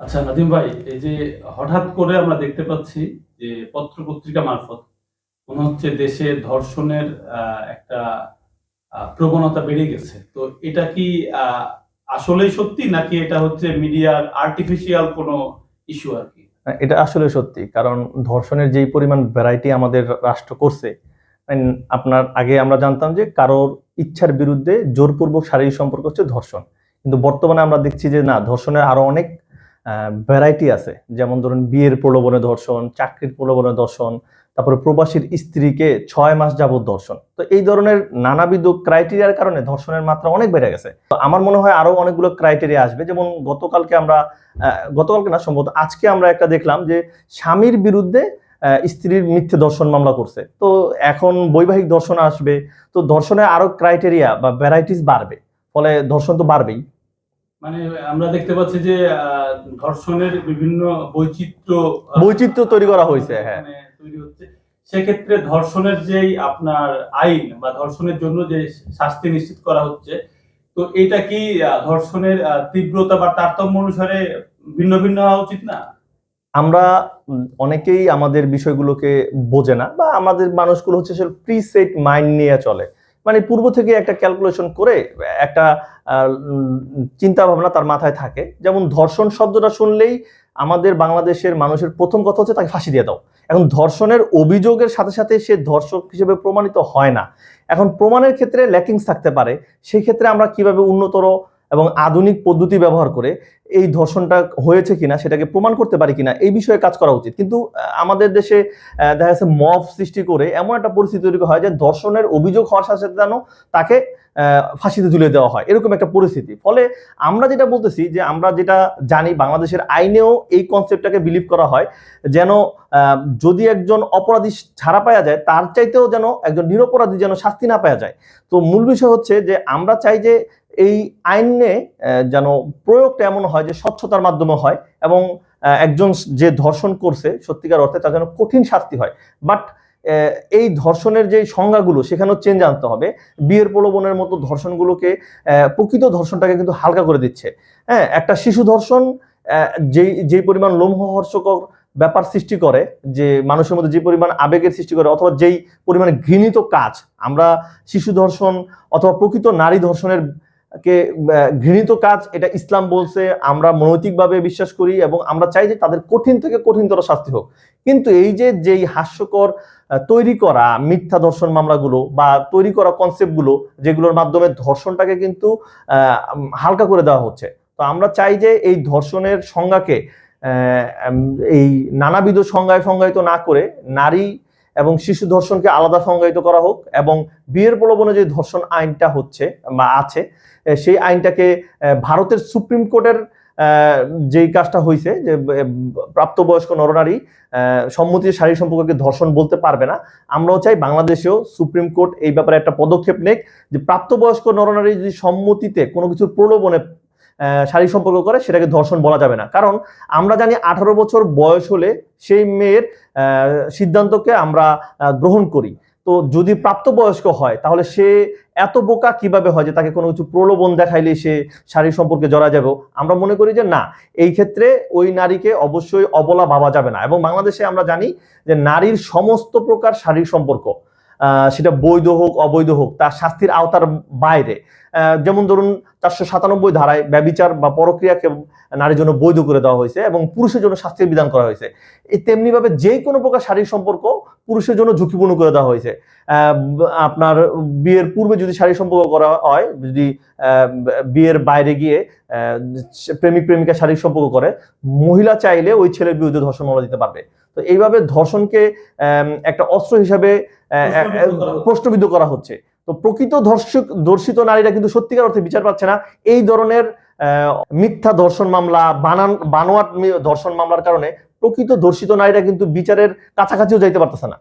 আচ্ছা নাদিম ভাই এই যে হঠাৎ করে আমরা দেখতে পাচ্ছি যে পত্র পত্রিকা মারফত মনে হচ্ছে দেশে ধর্ষণের একটা প্রবণতা বেড়ে গেছে। তো এটা কি আসলেই সত্যি নাকি এটা হচ্ছে মিডিয়ার আর্টিফিশিয়াল কোনো ইস্যু আর কি? হ্যাঁ, এটা আসলে সত্যি। কারণ ধর্ষণের যেই পরিমাণ ভ্যারাইটি আমাদের রাষ্ট্র করছে আপনার আগে আমরা জানতাম যে কারোর ইচ্ছার বিরুদ্ধে জোরপূর্বক শারীরিক সম্পর্ক হচ্ছে ধর্ষণ। কিন্তু বর্তমানে আমরা দেখছি যে না ধর্ষণের আরও অনেক ভ্যারাইটি আছে। যেমন ধরুন বিয়ের প্রলোভনে ধর্ষণ চাকরির প্রলোভনে ধর্ষণ তারপরে প্রবাসীর স্ত্রীকে ছয় মাস যাবত ধর্ষণ তো এই ধরনের নানাবিধ ক্রাইটেরিয়ার কারণে ধর্ষণের মাত্রা অনেক বেড়ে গেছে। তো আমার মনে হয় আরও অনেকগুলো ক্রাইটেরিয়া আসবে। যেমন গতকালকে আমরা গতকালকে না, সম্ভবত আজকে আমরা একটা দেখলাম যে স্বামীর বিরুদ্ধে স্ত্রীর মিথ্যে ধর্ষণ মামলা করছে। তো এখন বৈবাহিক ধর্ষণ আসবে। তো ধর্ষণের আরও ক্রাইটেরিয়া বা ভ্যারাইটিস বাড়বে। ফলে ধর্ষণ তো বাড়বেই। মানে আমরা দেখতে পাচ্ছি যে ধর্ষণের বিভিন্ন বৈচিত্র্য বৈচিত্র্য তৈরি করা হয়েছে, হ্যাঁ। তৈরি হচ্ছে। সেক্ষেত্রে ধর্ষণের যেই আপনার আইন বা ধর্ষণের জন্য যে শাস্তি নিশ্চিত করা হচ্ছে তো এটা কি ধর্ষণের তীব্রতা বা তারতম্য অনুসারে ভিন্ন ভিন্ন হওয়া উচিত না? আমরা অনেকেই আমাদের বিষয়গুলোকে বোঝে না বা আমাদের মানুষগুলো হচ্ছে প্রিসেট মাইন্ড নিয়ে চলে। মানে পূর্ব থেকে একটা ক্যালকুলেশন করে, একটা চিন্তা ভাবনা তার মাথায় থাকে। যেমন ধর্ষণ শব্দটা শুনলেই আমাদের বাংলাদেশের মানুষের প্রথম কথা হচ্ছে তাকে ফাঁসি দিয়ে দাও। এখন ধর্ষণের অভিযোগের সাথে সাথে সে ধর্ষক হিসেবে প্রমাণিত হয় না। এখন প্রমাণের ক্ষেত্রে ল্যাকিংস থাকতে পারে। সেই ক্ষেত্রে আমরা কীভাবে উন্নতর এবং আধুনিক পদ্ধতি ব্যবহার করে এই ধর্ষণটা হয়েছে কিনা, সেটাকে প্রমাণ করতে পারি কিনা, এই বিষয়ে কাজ করা উচিত। কিন্তু আমাদের দেশে দেখা যাচ্ছে মব সৃষ্টি করে এমন একটা পরিস্থিতি তৈরি হয় যে ধর্ষণের অভিযোগ হওয়ার সাথে সাথে যেন তাকে ফাঁসিতে ঝুলিয়ে দেওয়া হয়, এরকম একটা পরিস্থিতি। ফলে আমরা যেটা বলতেছি যে আমরা যেটা জানি, বাংলাদেশের আইনেও এই কনসেপ্টটাকে বিলিভ করা হয় যেন যদি একজন অপরাধী ছাড়া পাওয়া যায়, তার চাইতেও যেন একজন নিরপরাধী যেন শাস্তি না পাওয়া যায়। তো মূল বিষয় হচ্ছে যে আমরা চাই যে এই আইনে যেন প্রয়োগটা এমন হয় যে স্বচ্ছতার মাধ্যমে হয় এবং একজন যে ধর্ষণ করছে সত্যিকার অর্থে তার যেন কঠিন শাস্তি হয়। বাট এই ধর্ষণের যে সংজ্ঞাগুলো সেখানেও চেঞ্জ আনতে হবে। বিয়ের প্রলোভনের মতো ধর্ষণগুলোকে প্রকৃত ধর্ষণটাকে কিন্তু হালকা করে দিচ্ছে। হ্যাঁ একটা শিশু ধর্ষণ যেই যেই পরিমাণ লোমহর্ষকর ব্যাপার সৃষ্টি করে, যে মানুষের মধ্যে যে পরিমাণ আবেগের সৃষ্টি করে, অথবা যেই পরিমাণ ঘৃণিত কাজ, আমরা শিশু ধর্ষণ অথবা প্রকৃত নারী ধর্ষণের কে ঘৃণিত কাজ, এটা ইসলাম বলছে, আমরা নৈতিকভাবে বিশ্বাস করি এবং আমরা চাই যে তাদের কঠিন থেকে কঠিনতর শাস্তি হোক। কিন্তু এই যে, যেই হাস্যকর তৈরি করা মিথ্যা ধর্ষণ মামলাগুলো বা তৈরি করা কনসেপ্টগুলো যেগুলোর মাধ্যমে ধর্ষণটাকে কিন্তু হালকা করে দেওয়া হচ্ছে। তো আমরা চাই যে এই ধর্ষণের সংজ্ঞাকে এই নানাবিধ সংজ্ঞায় সংজ্ঞায়িত না করে নারী এবং শিশু ধর্ষণকে আলাদা সংজ্ঞায়িত করা হোক এবং বিয়ের প্রলোভনে যে ধর্ষণ আইনটা হচ্ছে, বা আছে সেই আইনটাকে ভারতের সুপ্রিম কোর্টের যেই কাজটা হয়েছে যে প্রাপ্তবয়স্ক নরনারী সম্মতি শারীরিক সম্পর্ককে ধর্ষণ বলতে পারবে না, আমরাও চাই বাংলাদেশেও সুপ্রিম কোর্ট এই ব্যাপারে একটা পদক্ষেপ নেক যে প্রাপ্তবয়স্ক নরনারী যদি সম্মতিতে কোনো কিছুর প্রলোভনে শারীরিক সম্পর্ক করে সেটাকে ধর্ষণ বলা যাবে না। কারণ আমরা জানি আঠারো বছর বয়স হলে সেই মেয়ের সিদ্ধান্তকে আমরা গ্রহণ করি। তো যদি প্রাপ্তবয়স্ক হয়, তাহলে সে এত বোকা কীভাবে হয় যে তাকে কোনো কিছু প্রলোভন দেখাইলে সে শারীরিক সম্পর্কে জড়া যাবে? আমরা মনে করি যে না, এই ক্ষেত্রে ওই নারীকে অবশ্যই অবলা ভাবা যাবে না। এবং বাংলাদেশে আমরা জানি যে নারীর সমস্ত প্রকার শারীরিক সম্পর্ক সেটা বৈধ হোক, অবৈধ হোক, তার শাস্তির আওতার বাইরে। যেমন ধরুন চারশো সাতানব্বই ধারায় ব্যবিচার বা পরক্রিয়াকে নারীর জন্য বৈধ করে দেওয়া হয়েছে এবং পুরুষের জন্য শাস্তির বিধান করা হয়েছে। তেমনিভাবে যে কোনো প্রকার শারীরিক সম্পর্ক পুরুষের জন্য ঝুঁকিপূর্ণ করে দেওয়া হয়েছে। আপনার বিয়ের পূর্বে যদি শারীরিক সম্পর্ক করা হয়, যদি বিয়ের বাইরে গিয়ে প্রেমিক প্রেমিকা শারীরিক সম্পর্ক করে, মহিলা চাইলে ওই ছেলের বিরুদ্ধে ধর্ষণ মামলা দিতে পারবে। তো এইভাবে ধর্ষণকে একটা অস্ত্র হিসাবে আহ, প্রশ্নবিদ্ধ করা হচ্ছে। তো প্রকৃত ধর্ষক ধর্ষিত নারীরা কিন্তু সত্যিকার অর্থে বিচার পাচ্ছে না। এই ধরনের আহ, মিথ্যা ধর্ষণ মামলা বানান বানোয়াট ধর্ষণ মামলার কারণে প্রকৃত ধর্ষিত নারীরা কিন্তু বিচারের কাছাকাছিও যাইতে পারতেছে না।